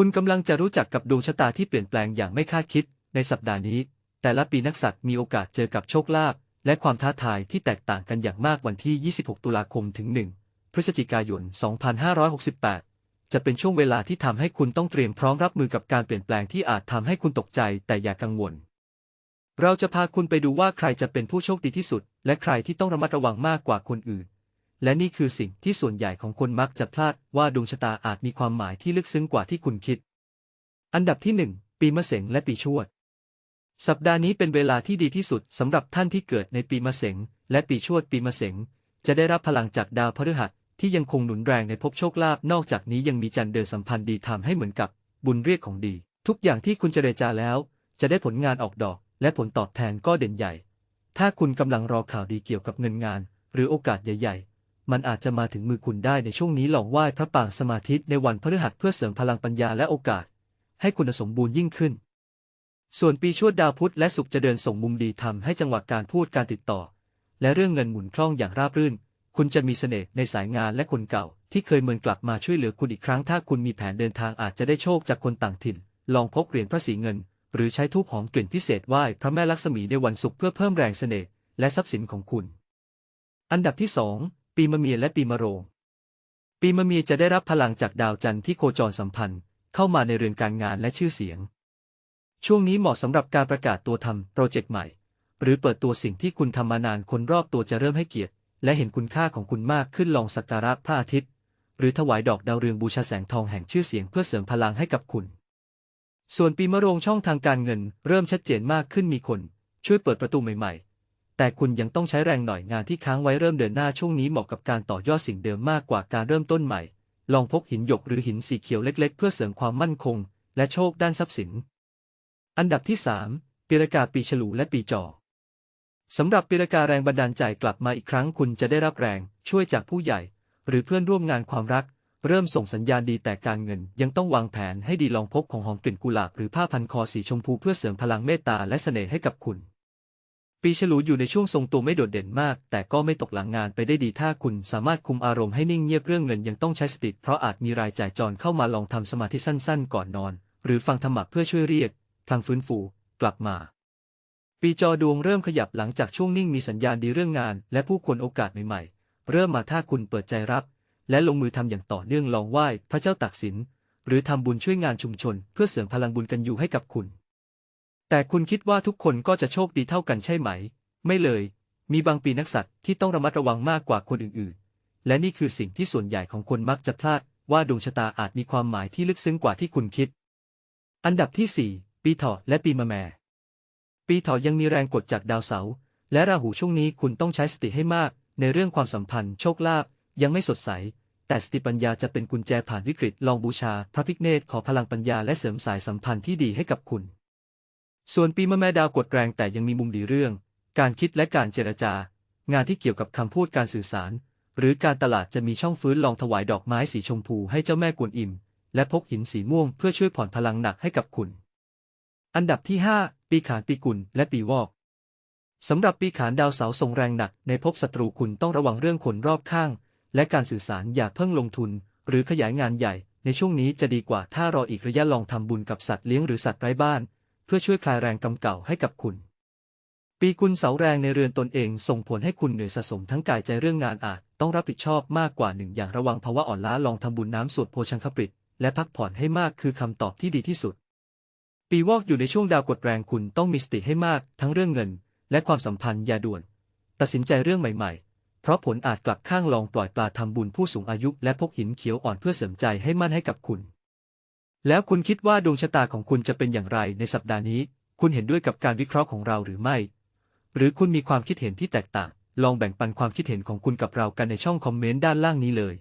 คุณกำลังจะรู้จักกับดวงชะตาที่เปลี่ยนแปลงอย่างไม่คาดคิด ในสัปดาห์นี้ แต่ละปีนักสัตว์มีโอกาสเจอกับโชคลาภและความท้าทายที่แตกต่างกันอย่างมากวันที่ 26 ตุลาคมถึง 1 พฤศจิกายน 2568 จะเป็นช่วงเวลาที่ทำให้คุณต้องเตรียมพร้อมรับมือกับการเปลี่ยนแปลงที่อาจทำให้คุณตกใจแต่อย่ากังวล เราจะพาคุณไปดูว่าใครจะเป็นผู้โชคดีที่สุด และใครที่ต้องระมัดระวังมากกว่าคนอื่น และนี่คือสิ่งที่ส่วนใหญ่ของคนมักจะพลาดว่าดวงชะตาอาจมีความหมายที่ลึกซึ้งกว่าที่คุณคิด อันดับที่1ปีมะเสงและปีชวด สัปดาห์นี้เป็นเวลาที่ดีที่สุดสำหรับท่านที่เกิดในปีมะเสงและปีชวดปีมะเสงจะได้รับพลังจากดาวพฤหัสที่ยังคงหนุนแรงในภพโชคลาภนอกจากนี้ยังมีจันทร์เดินสัมพันธ์ดีทำให้เหมือนกับบุญเรียกของดี ทุกอย่างที่คุณเจรจาแล้ว จะได้ผลงานออกดอก และผลตอบแทนก็เด่นใหญ่ ถ้าคุณกำลังรอข่าวดีเกี่ยวกับเงินงาน หรือโอกาสใหญ่ ๆ มันอาจจะมาถึงมือคุณได้ในช่วงนี้ลองไหว้พระปางสมาธิในวันพฤหัสเพื่อเสริมพลังปัญญาและโอกาส ให้คุณสมบูรณ์ยิ่งขึ้น ส่วนปีชวดดาวพุธและศุกร์จะเดินส่งมุมดีทำให้จังหวะการพูดการติดต่อ และเรื่องเงินหมุนคล่องอย่างราบรื่น คุณจะมีเสน่ห์ในสายงานและคนเก่า ที่เคยเมินกลับมาช่วยเหลือคุณอีกครั้ง ถ้าคุณมีแผนเดินทางอาจจะได้โชคจากคนต่างถิ่น ลองพกเหรียญพระศรีเงิน หรือใช้ทูบหอมกลิ่นพิเศษไหว้พระแม่ลักษมีในวันศุกร์เพื่อเพิ่มแรงเสน่ห์และทรัพย์สินของคุณ อันดับที่สอง ปีมะเมียและปีมะโรง ปีมะเมียจะได้รับพลังจากดาวจันทร์ที่โคจรสัมพันธ์ เข้ามาในเรือนการงานและชื่อเสียง ช่วงนี้เหมาะสำหรับการประกาศตัวทำโปรเจกต์ใหม่ หรือเปิดตัวสิ่งที่คุณทำมานานคนรอบตัวจะเริ่มให้เกียรติ และเห็นคุณค่าของคุณมากขึ้นลองสักการะพระอาทิตย์ หรือถวายดอกดาวเรืองบูชาแสงทองแห่งชื่อเสียงเพื่อเสริมพลังให้กับคุณ ส่วนปีมะโรงช่องทางการเงิน เริ่มชัดเจนมากขึ้นมีคน ช่วยเปิดประตูใหม่ๆ แต่คุณยังต้องใช้แรงหน่อยงานที่ค้างไว้เริ่มเดินหน้าช่วงนี้เหมาะกับการต่อยอดสิ่งเดิมมากกว่าการเริ่มต้นใหม่ ลองพกหินหยกหรือหินสีเขียวเล็ก ๆ เพื่อเสริมความมั่นคง และโชคด้านทรัพย์สิน อันดับที่ 3ปีรากาปีฉลูและปีจอสำหรับปีรากาแรงบันดาลใจกลับมาอีกครั้งคุณจะได้รับแรงช่วยจากผู้ใหญ่ หรือเพื่อนร่วมงานความรัก เริ่มส่งสัญญาณดีแต่การเงิน ยังต้องวางแผนให้ดีลองพกของหอมกลิ่นกุหลาบหรือผ้าพันคอสีชมพูเพื่อเสริมพลังเมตตาและเสน่ห์ให้กับคุณ ปีฉลูอยู่ในช่วงทรงตัวไม่โดดเด่นมาก แต่ก็ไม่ตกหลังงานไปได้ดีถ้าคุณสามารถคุมอารมณ์ให้นิ่งเงียบเรื่องเงินยังต้องใช้สติเพราะอาจมีรายจ่ายจรเข้ามาลองทำสมาธิสั้นๆ ก่อนนอน หรือฟังธรรมะเพื่อช่วยเรียกพลังฟื้นฟูกลับมา ปีจอดวงเริ่มขยับหลังจากช่วงนิ่งมีสัญญาณดีเรื่องงาน และผู้คนโอกาสใหม่ๆ เริ่มมาถ้าคุณเปิดใจรับ และลงมือทำอย่างต่อเนื่องลองไหว้พระเจ้าตากสินหรือทำบุญช่วยงานชุมชน เพื่อเสริมพลังบุญกันอยู่ให้กับคุณ แต่คุณคิดว่าทุกคนก็จะโชคดีเท่ากันใช่ไหม ไม่เลย มีบางปีนักสัตว์ที่ต้องระมัดระวังมากกว่าคนอื่นๆ และนี่คือสิ่งที่ส่วนใหญ่ของคนมักจะพลาด ว่าดวงชะตาอาจมีความหมายที่ลึกซึ้งกว่าที่คุณคิด อันดับที่ 4 ปีเถาะและปีมะแม่ ปีเถาะยังมีแรงกดจากดาวเสาร์และราหูช่วงนี้คุณต้องใช้สติให้มาก ในเรื่องความสัมพันธ์ โชคลาภยังไม่สดใส แต่สติปัญญาจะเป็นกุญแจผ่านวิกฤต ลองบูชา พระพิฆเนศขอพลังปัญญาและเสริมสายสัมพันธ์ที่ดีให้กับคุณ ส่วนปีมะแม่ดาวกดแรงแต่ยังมีมุมดีเรื่อง การคิดและการเจรจา งานที่เกี่ยวกับคำพูดการสื่อสาร หรือการตลาดจะมีช่องฟื้นลองถวายดอกไม้สีชมพูให้เจ้าแม่กวนอิม และพกหินสีม่วงเพื่อช่วยผ่อนพลังหนักให้กับคุณ อันดับที่ 5 ปีขานปีกุลและปีวอกสำหรับปีขานดาวเสาร์ส่งแรงหนักในภพศัตรูคุณต้องระวังเรื่องคนรอบข้าง และการสื่อสารอย่าเพิ่งลงทุน หรือขยายงานใหญ่ ในช่วงนี้จะดีกว่าถ้ารออีกระยะลองทำบุญกับสัตว์เลี้ยงหรือสัตว์ไร้บ้าน เพื่อช่วยคลายแรงกำเก่าให้กับคุณ ปีกุลเสาแรงในเรือนตนเองส่งผลให้คุณเหนื่อยสะสมทั้งกายใจเรื่องงานอาจ ต้องรับผิดชอบมากกว่าหนึ่งอย่างระวังภาวะอ่อนล้าลองทำบุญน้ำสวดโพชังคปริตและพักผ่อนให้มากคือคำตอบที่ดีที่สุด ปีวอกอยู่ในช่วงดาวกดแรงคุณต้องมีสติให้มากทั้งเรื่องเงิน และความสัมพันธ์อย่าด่วน ตัดสินใจเรื่องใหม่ๆ เพราะผลอาจกลับข้างลองปล่อยปลาทำบุญผู้สูงอายุและพกหินเขียวอ่อนเพื่อเสริมใจให้มั่นให้กับคุณ แล้วคุณคิดว่าดวงชะตาของคุณจะเป็นอย่างไรในสัปดาห์นี้ คุณเห็นด้วยกับการวิเคราะห์ของเราหรือไม่ หรือคุณมีความคิดเห็นที่แตกต่าง ลองแบ่งปันความคิดเห็นของคุณกับเรากันในช่องคอมเมนต์ด้านล่างนี้เลย